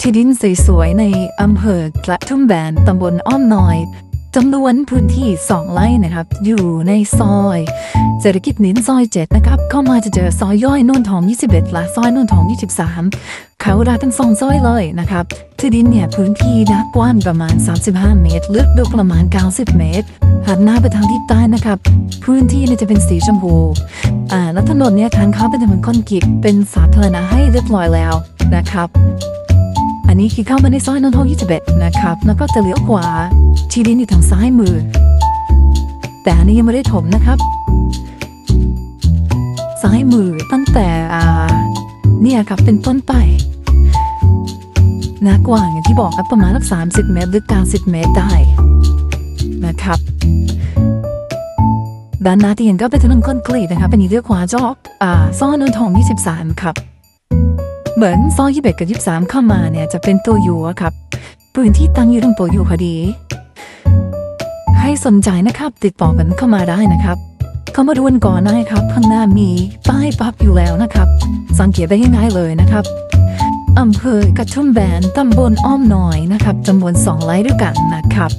ที่ดินสวยๆในอำเภอกระทุ่มแบนตำบลอ้อมน้อยจำนวนพื้นที่สองไร่นะครับ อยู่ในซอยเศรษฐกิจนินซอยเจ็ดนะครับเข้ามาจะเจอซอยย่อยนนทอง 21และซอยนนทอง 23 เขาราทั้งสองซอยเลยนะครับที่ดินเนี่ยพื้นที่นะกว้างประมาณ 35 เมตร ลึกดูประมาณ 90 เมตรหันหน้าไปทางทิศใต้นะครับ พื้นที่เนี่ยจะเป็นสีชมพูอ่าแล้วถนนเนี่ยทางเข้าเป็นถนนคอนกรีตเป็นสาธารณะให้เรียบร้อยแล้วนะครับ อันนี้คือเข้ามาในซอยนนทอง21นะครับ แล้วก็จะเลี้ยวขวาที่ดินอยู่ทางซ้ายมือ แต่อันนี้ยังไม่ได้ถมนะครับซ้ายมือตั้งแต่อ่าเนี่ยครับเป็นต้นไปน้ากว้างอย่างที่บอกครับประมาณสัก30เมตรหรือ90เมตรได้นะครับด้านหน้าที่เห็นก็เป็นถนนคอนกรีตนะครับเป็นอีเลี้ยวขวาจอกอ่าซอยนนทอง 23 ครับ เหมือนซอยยี่สิบกับ23เข้ามาเนี่ยจะเป็นตัวยูครับพื้นที่ตั้งอยู่ตรงตัวยูพอดี ให้สนใจนะครับ ติดต่อกันเข้ามาได้นะครับ เข้ามาดูกันก่อนนะครับ ข้างหน้ามีป้ายปับอยู่แล้วนะครับ สังเกตได้ง่ายๆเลยนะครับอำเภอกระทุ่มแบนตำบลอ้อมน้อยนะครับจำนวนสองไร่ด้วยกันนะครับ